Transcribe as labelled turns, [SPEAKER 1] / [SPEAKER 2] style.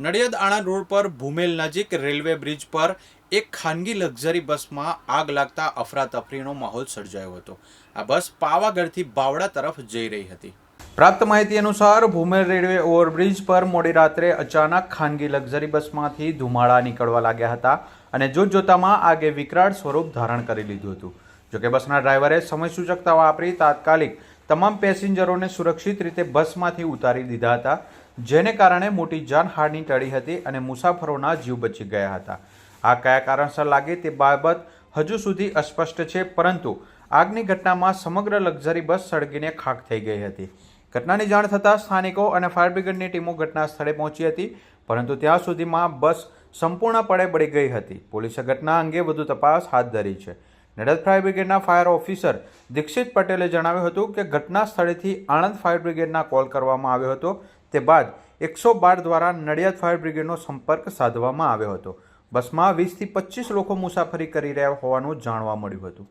[SPEAKER 1] Nadiad Anand road પર ભૂમેલ નજીક railway bridge પર એક ખાનગી લક્ઝરી બસમાં આગ લાગતા અફરાતફરીનો માહોલ સર્જાયો હતો. આ બસ પાવાગઢથી બાવડા તરફ જઈ રહી હતી. પ્રાપ્ત માહિતી અનુસાર, ભૂમેલ રેલવે ઓવરબ્રિજ પર મોડી રાત્રે અચાનક ખાનગી લક્ઝરી બસમાંથી ધુમાડા નીકળવા લાગ્યા હતા અને જોતજોતામાં આગે વિકરાળ સ્વરૂપ ધારણ કરી લીધું હતું. જોકે બસના ડ્રાઈવરે સમયસૂચકતા વાપરી તાત્કાલિક તમામ પેસેન્જરોને સુરક્ષિત રીતે બસમાંથી ઉતારી દીધા હતા. જેને કારણે મોટી જાનહાની ટળી હતી અને મુસાફરોના જીવ બચી ગયા હતા. આ કયા કારણસર લાગે તે બાબત હજુ સુધી અસ્પષ્ટ છે, પરંતુ આગની ઘટનામાં સમગ્ર લક્ઝરી બસ સળગીને ખાખ થઈ ગઈ હતી. ઘટનાની જાણ થતાં સ્થાનિકો અને ફાયર બ્રિગેડની ટીમો ઘટના સ્થળે પહોંચી હતી, પરંતુ ત્યાં સુધીમાં બસ સંપૂર્ણપણે બળી ગઈ હતી. પોલીસે ઘટના અંગે વધુ તપાસ હાથ ધરી છે. નડદ ફાયર બ્રિગેડના ફાયર ઓફિસર દીક્ષિત પટેલે જણાવ્યું હતું કે ઘટના સ્થળેથી આણંદ ફાયર બ્રિગેડના કોલ કરવામાં આવ્યો હતો તે બાદ એકસો બાર દ્વારા નડિયાદ ફાયર બ્રિગેડનો સંપર્ક સાધવામાં આવ્યો હતો. બસમાં વીસથી પચીસ લોકો મુસાફરી કરી રહ્યા હોવાનું જાણવા મળ્યું હતું.